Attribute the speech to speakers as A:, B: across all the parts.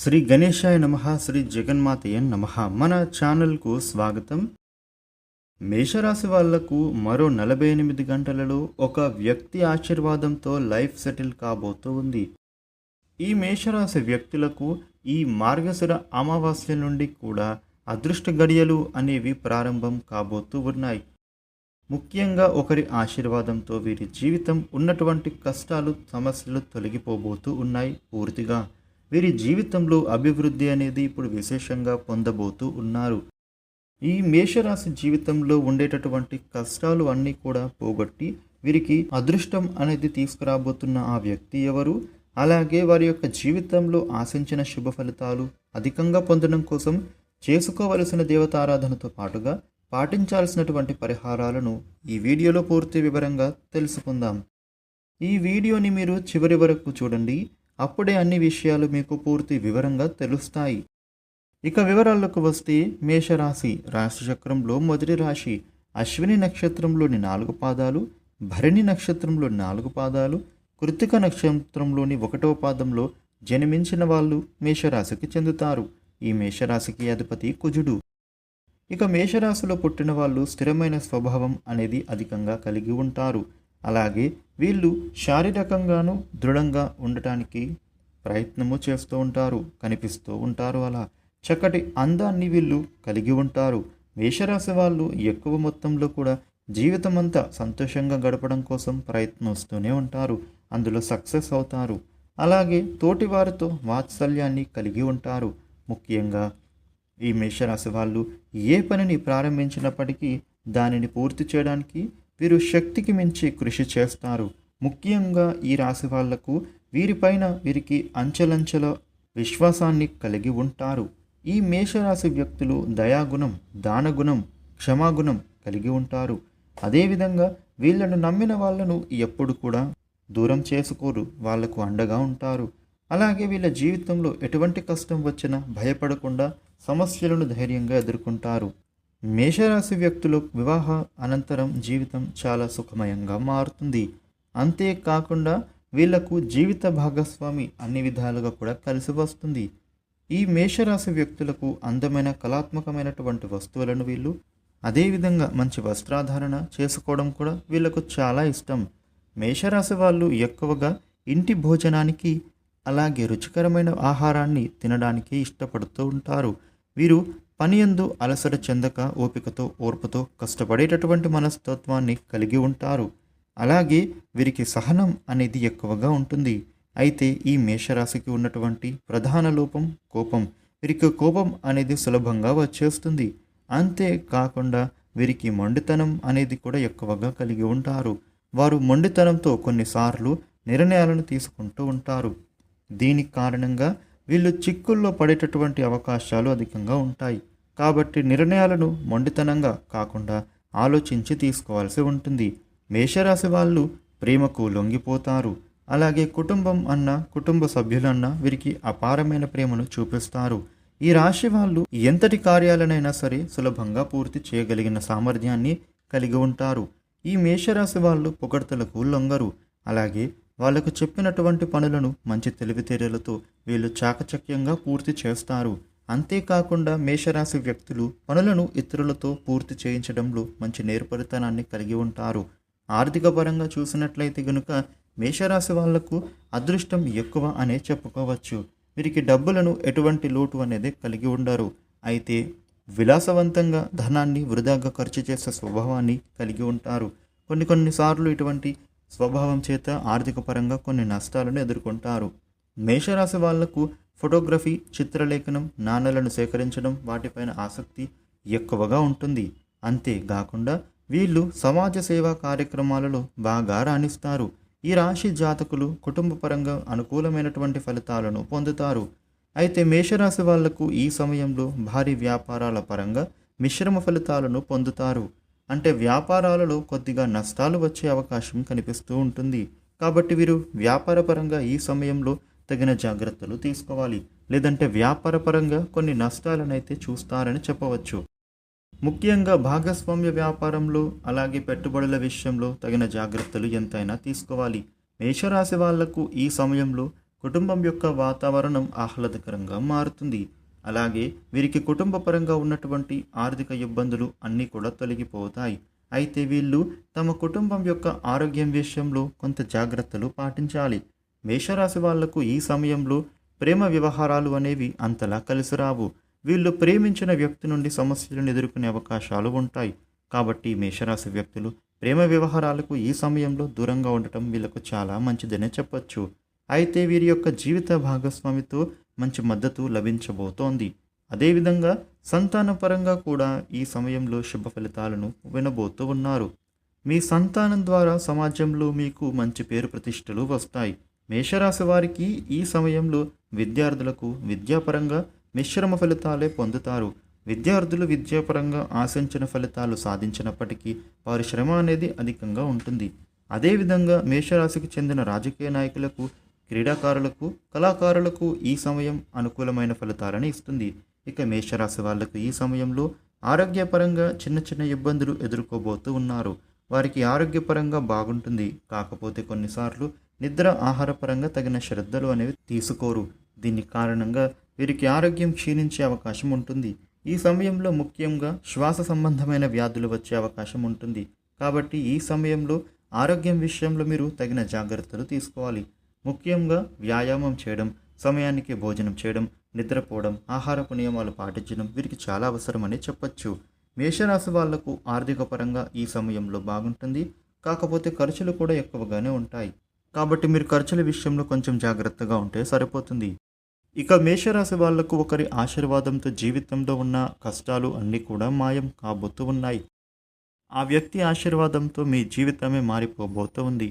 A: శ్రీ గణేశాయ నమ శ్రీ జగన్మాతయ నమ. మన ఛానల్కు స్వాగతం. మేషరాశి వాళ్ళకు మరో నలభై ఎనిమిది గంటలలో ఒక వ్యక్తి ఆశీర్వాదంతో లైఫ్ సెటిల్ కాబోతూ ఉంది. ఈ మేషరాశి వ్యక్తులకు ఈ మార్గశిర అమావాస్య నుండి కూడా అదృష్ట గడియలు అనేవి ప్రారంభం కాబోతూ ఉన్నాయి. ముఖ్యంగా ఒకరి ఆశీర్వాదంతో వీరి జీవితం ఉన్నటువంటి కష్టాలు సమస్యలు తొలగిపోబోతూ ఉన్నాయి పూర్తిగా. వీరి జీవితంలో అభివృద్ధి అనేది ఇప్పుడు విశేషంగా పొందబోతూ ఉన్నారు. ఈ మేషరాశి జీవితంలో ఉండేటటువంటి కష్టాలు అన్నీ కూడా పోగొట్టి వీరికి అదృష్టం అనేది తీసుకురాబోతున్న ఆ వ్యక్తి ఎవరు? అలాగే వారి యొక్క జీవితంలో ఆశించిన శుభ ఫలితాలు అధికంగా పొందడం కోసం చేసుకోవలసిన దేవతారాధనతో పాటుగా పాటించాల్సినటువంటి పరిహారాలను ఈ వీడియోలో పూర్తి వివరంగా తెలుసుకుందాం. ఈ వీడియోని మీరు చివరి వరకు చూడండి. అప్పుడే అన్ని విషయాలు మీకు పూర్తి వివరంగా తెలుస్తాయి. ఇక వివరాలకు వస్తే మేషరాశి రాశిచక్రంలో మొదటి రాశి అశ్విని నక్షత్రంలోని నాలుగు పాదాలు భరణి నక్షత్రంలోని నాలుగు పాదాలు కృతిక నక్షత్రంలోని ఒకటవ పాదంలో జన్మించిన వాళ్ళు మేషరాశికి చెందుతారు. ఈ మేషరాశికి అధిపతి కుజుడు. ఇక మేషరాశిలో పుట్టిన వాళ్ళు స్థిరమైన స్వభావం అనేది అధికంగా కలిగి ఉంటారు. అలాగే వీళ్ళు శారీరకంగాను దృఢంగా ఉండటానికి ప్రయత్నము చేస్తూ ఉంటారు కనిపిస్తూ ఉంటారు అలా. చక్కటి అందాన్ని వీళ్ళు కలిగి ఉంటారు. మేషరాశి వాళ్ళు ఎక్కువ మొత్తంలో కూడా జీవితం అంతా సంతోషంగా గడపడం కోసం ప్రయత్నిస్తూనే ఉంటారు. అందులో సక్సెస్ అవుతారు. అలాగే తోటి వారితో వాత్సల్యాన్ని కలిగి ఉంటారు. ముఖ్యంగా ఈ మేషరాశి వాళ్ళు ఏ పనిని ప్రారంభించినప్పటికీ దానిని పూర్తి చేయడానికి వీరు శక్తికి మించి కృషి చేస్తారు. ముఖ్యంగా ఈ రాశి వాళ్ళకు వీరిపైన వీరికి అంచెలంచెల విశ్వాసాన్ని కలిగి ఉంటారు. ఈ మేషరాశి వ్యక్తులు దయాగుణం దానగుణం క్షమాగుణం కలిగి ఉంటారు. అదేవిధంగా వీళ్ళను నమ్మిన వాళ్ళను ఎప్పుడు కూడా దూరం చేసుకోరు. వాళ్ళకు అండగా ఉంటారు. అలాగే వీళ్ళ జీవితంలో ఎటువంటి కష్టం వచ్చినా భయపడకుండా సమస్యలను ధైర్యంగా ఎదుర్కొంటారు. మేషరాశి వ్యక్తులు వివాహ అనంతరం జీవితం చాలా సుఖమయంగా మారుతుంది. అంతేకాకుండా వీళ్ళకు జీవిత భాగస్వామి అన్ని విధాలుగా కూడా కలిసి వస్తుంది. ఈ మేషరాశి వ్యక్తులకు అందమైన కళాత్మకమైనటువంటి వస్తువులను వీళ్ళు అదేవిధంగా మంచి వస్త్రాధారణ చేసుకోవడం కూడా వీళ్ళకు చాలా ఇష్టం. మేషరాశి వాళ్ళు ఎక్కువగా ఇంటి భోజనానికి అలాగే రుచికరమైన ఆహారాన్ని తినడానికి ఇష్టపడుతూ ఉంటారు. వీరు పనియందు అలసట చెందక ఓపికతో ఓర్పుతో కష్టపడేటటువంటి మనస్తత్వాన్ని కలిగి ఉంటారు. అలాగే వీరికి సహనం అనేది ఎక్కువగా ఉంటుంది. అయితే ఈ మేషరాశికి ఉన్నటువంటి ప్రధాన లోపం కోపం. వీరికి కోపం అనేది సులభంగా వచ్చేస్తుంది. అంతేకాకుండా వీరికి మొండితనం అనేది కూడా ఎక్కువగా కలిగి ఉంటారు. వారు మొండితనంతో కొన్నిసార్లు నిర్ణయాలను తీసుకుంటూ ఉంటారు. దీని కారణంగా వీళ్ళు చిక్కుల్లో పడేటటువంటి అవకాశాలు అధికంగా ఉంటాయి. కాబట్టి నిర్ణయాలను మొండితనంగా కాకుండా ఆలోచించి తీసుకోవాల్సి ఉంటుంది. మేషరాశి వాళ్ళు ప్రేమకు లొంగిపోతారు. అలాగే కుటుంబం అన్న కుటుంబ సభ్యులన్న వీరికి అపారమైన ప్రేమను చూపిస్తారు. ఈ రాశి వాళ్ళు ఎంతటి కార్యాలనైనా సరే సులభంగా పూర్తి చేయగలిగిన సామర్థ్యాన్ని కలిగి ఉంటారు. ఈ మేషరాశి వాళ్ళు పొగడ్తలకు లొంగరు. అలాగే వాళ్ళకు చెప్పినటువంటి పనులను మంచి తెలివితేటలతో వీళ్ళు చాకచక్యంగా పూర్తి చేస్తారు. అంతేకాకుండా మేషరాశి వ్యక్తులు పనులను ఇతరులతో పూర్తి చేయించడంలో మంచి నేర్పరితనాన్ని కలిగి ఉంటారు. ఆర్థిక పరంగా చూసినట్లయితే గనుక మేషరాశి వాళ్ళకు అదృష్టం ఎక్కువ అనే చెప్పుకోవచ్చు. వీరికి డబ్బులను ఎటువంటి లోటు అనేది కలిగి ఉండరు. అయితే విలాసవంతంగా ధనాన్ని వృధాగా ఖర్చు చేసే స్వభావాన్ని కలిగి ఉంటారు. కొన్ని కొన్నిసార్లు ఇటువంటి స్వభావం చేత ఆర్థిక పరంగా కొన్ని నష్టాలను ఎదుర్కొంటారు. మేషరాశి వాళ్ళకు ఫోటోగ్రఫీ చిత్రలేఖనం నాణ్యాలను సేకరించడం వాటిపైన ఆసక్తి ఎక్కువగా ఉంటుంది. అంతేకాకుండా వీళ్ళు సమాజ సేవా కార్యక్రమాలలో బాగా రాణిస్తారు. ఈ రాశి జాతకులు కుటుంబ పరంగా అనుకూలమైనటువంటి ఫలితాలను పొందుతారు. అయితే మేషరాశి వాళ్ళకు ఈ సమయంలో భారీ వ్యాపారాల పరంగా మిశ్రమ ఫలితాలను పొందుతారు. అంటే వ్యాపారాలలో కొద్దిగా నష్టాలు వచ్చే అవకాశం కనిపిస్తూ ఉంటుంది. కాబట్టి వీరు వ్యాపారపరంగా ఈ సమయంలో తగిన జాగ్రత్తలు తీసుకోవాలి. లేదంటే వ్యాపారపరంగా కొన్ని నష్టాలనైతే చూస్తారని చెప్పవచ్చు. ముఖ్యంగా భాగస్వామ్య వ్యాపారంలో అలాగే పెట్టుబడుల విషయంలో తగిన జాగ్రత్తలు ఎంతైనా తీసుకోవాలి. మేషరాశి వాళ్ళకు ఈ సమయంలో కుటుంబం యొక్క వాతావరణం ఆహ్లాదకరంగా మారుతుంది. అలాగే వీరికి కుటుంబ పరంగా ఉన్నటువంటి ఆర్థిక ఇబ్బందులు అన్నీ కూడా తొలగిపోతాయి. అయితే వీళ్ళు తమ కుటుంబం యొక్క ఆరోగ్యం విషయంలో కొంత జాగ్రత్తలు పాటించాలి. మేషరాశి వాళ్ళకు ఈ సమయంలో ప్రేమ వ్యవహారాలు అనేవి అంతలా కలిసి రావు. వీళ్ళు ప్రేమించిన వ్యక్తి నుండి సమస్యలను ఎదుర్కొనే అవకాశాలు ఉంటాయి. కాబట్టి మేషరాశి వ్యక్తులు ప్రేమ వ్యవహారాలకు ఈ సమయంలో దూరంగా ఉండటం వీళ్ళకు చాలా మంచిదనే చెప్పొచ్చు. అయితే వీరి యొక్క జీవిత భాగస్వామితో మంచి మద్దతు లభించబోతోంది. అదేవిధంగా సంతానపరంగా కూడా ఈ సమయంలో శుభ ఫలితాలను వినబోతూ ఉన్నారు. మీ సంతానం ద్వారా సమాజంలో మీకు మంచి పేరు ప్రతిష్టలు వస్తాయి. మేషరాశి వారికి ఈ సమయంలో విద్యార్థులకు విద్యాపరంగా మిశ్రమ ఫలితాలే పొందుతారు. విద్యార్థులు విద్యాపరంగా ఆశించిన ఫలితాలు సాధించినప్పటికీ వారి శ్రమ అనేది అధికంగా ఉంటుంది. అదేవిధంగా మేషరాశికి చెందిన రాజకీయ నాయకులకు క్రీడాకారులకు కళాకారులకు ఈ సమయం అనుకూలమైన ఫలితాలను ఇస్తుంది. ఇక మేషరాశి వాళ్ళకు ఈ సమయంలో ఆరోగ్యపరంగా చిన్న చిన్న ఇబ్బందులు ఎదుర్కోబోతూ ఉన్నారు. వారికి ఆరోగ్యపరంగా బాగుంటుంది. కాకపోతే కొన్నిసార్లు నిద్ర ఆహారపరంగా తగిన శ్రద్ధలు అనేవి తీసుకోరు. దీని కారణంగా వీరికి ఆరోగ్యం క్షీణించే అవకాశం ఉంటుంది. ఈ సమయంలో ముఖ్యంగా శ్వాస సంబంధమైన వ్యాధులు వచ్చే అవకాశం ఉంటుంది. కాబట్టి ఈ సమయంలో ఆరోగ్యం విషయంలో మీరు తగిన జాగ్రత్తలు తీసుకోవాలి. ముఖ్యంగా వ్యాయామం చేయడం సమయానికి భోజనం చేయడం నిద్రపోవడం ఆహారపు నియమాలు పాటించడం వీరికి చాలా అవసరమని చెప్పొచ్చు. మేషరాశి వాళ్ళకు ఆర్థిక పరంగా ఈ సమయంలో బాగుంటుంది. కాకపోతే ఖర్చులు కూడా ఎక్కువగానే ఉంటాయి. కాబట్టి మీరు ఖర్చుల విషయంలో కొంచెం జాగ్రత్తగా ఉంటే సరిపోతుంది. ఇక మేషరాశి వాళ్ళకు ఒకరి ఆశీర్వాదంతో జీవితంలో ఉన్న కష్టాలు అన్నీ కూడా మాయం కాబోతూ ఉన్నాయి. ఆ వ్యక్తి ఆశీర్వాదంతో మీ జీవితమే మారిపోబోతూ ఉంది.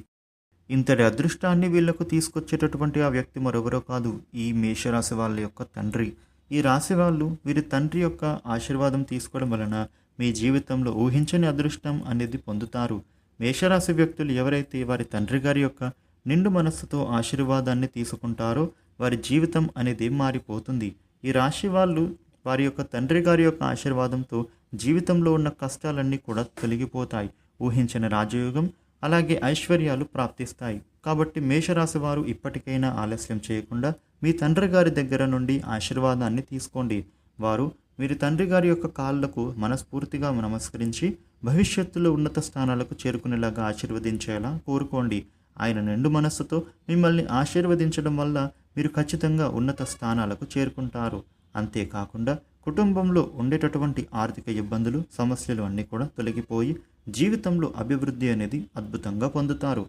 A: ఇంతటి అదృష్టాన్ని వీళ్ళకు తీసుకొచ్చేటటువంటి ఆ వ్యక్తి మరొకరో కాదు ఈ మేషరాశి వాళ్ళ యొక్క తండ్రి. ఈ రాశి వాళ్ళు వీరి తండ్రి యొక్క ఆశీర్వాదం తీసుకోవడం వలన మీ జీవితంలో ఊహించని అదృష్టం అనేది పొందుతారు. మేషరాశి వ్యక్తులు ఎవరైతే వారి తండ్రి గారి యొక్క నిండు మనస్సుతో ఆశీర్వాదాన్ని తీసుకుంటారో వారి జీవితం అనేది మారిపోతుంది. ఈ రాశి వాళ్ళు వారి యొక్క తండ్రి గారి యొక్క ఆశీర్వాదంతో జీవితంలో ఉన్న కష్టాలన్నీ కూడా తొలగిపోతాయి. ఊహించిన రాజయోగం అలాగే ఐశ్వర్యాలు ప్రాప్తిస్తాయి. కాబట్టి మేషరాశి వారు ఇప్పటికైనా ఆలస్యం చేయకుండా మీ తండ్రి గారి దగ్గర నుండి ఆశీర్వాదాన్ని తీసుకోండి. వారు మీరు తండ్రి గారి యొక్క కాళ్ళకు మనస్ఫూర్తిగా నమస్కరించి భవిష్యత్తులో ఉన్నత స్థానాలకు చేరుకునేలాగా ఆశీర్వదించేలా కోరుకోండి. ఆయన నిండు మనస్సుతో మిమ్మల్ని ఆశీర్వదించడం వల్ల మీరు ఖచ్చితంగా ఉన్నత స్థానాలకు చేరుకుంటారు. అంతేకాకుండా కుటుంబంలో ఉండేటటువంటి ఆర్థిక ఇబ్బందులు సమస్యలు అన్నీ కూడా తొలగిపోయి జీవితంలో అభివృద్ధి అనేది అద్భుతంగా పొందుతారు.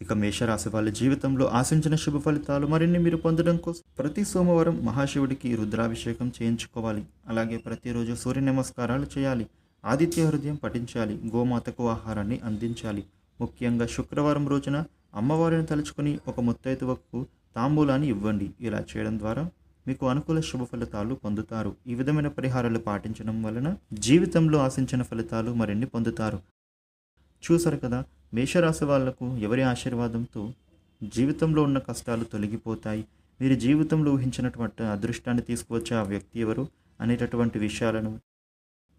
A: ఇక మేషరాశి వాళ్ళ జీవితంలో ఆశించిన శుభ ఫలితాలు మరిన్ని మీరు పొందడం కోసం ప్రతి సోమవారం మహాశివుడికి రుద్రాభిషేకం చేయించుకోవాలి. అలాగే ప్రతిరోజు సూర్య నమస్కారాలు చేయాలి. ఆదిత్య హృదయం పఠించాలి. గోమాతకు ఆహారాన్ని అందించాలి. ముఖ్యంగా శుక్రవారం రోజున అమ్మవారిని తలుచుకుని ఒక ముత్తైదువకు తాంబూలాన్ని ఇవ్వండి. ఇలా చేయడం ద్వారా మీకు అనుకూల శుభ ఫలితాలు పొందుతారు. ఈ విధమైన పరిహారాలు పాటించడం వలన జీవితంలో ఆశించిన ఫలితాలు మరిన్ని పొందుతారు. చూసారు కదా మేషరాశి వాళ్ళకు ఎవరి ఆశీర్వాదంతో జీవితంలో ఉన్న కష్టాలు తొలగిపోతాయి. మీరు జీవితంలో ఊహించినటువంటి అదృష్టాన్ని తీసుకువచ్చే ఆ వ్యక్తి ఎవరు అనేటటువంటి విషయాలను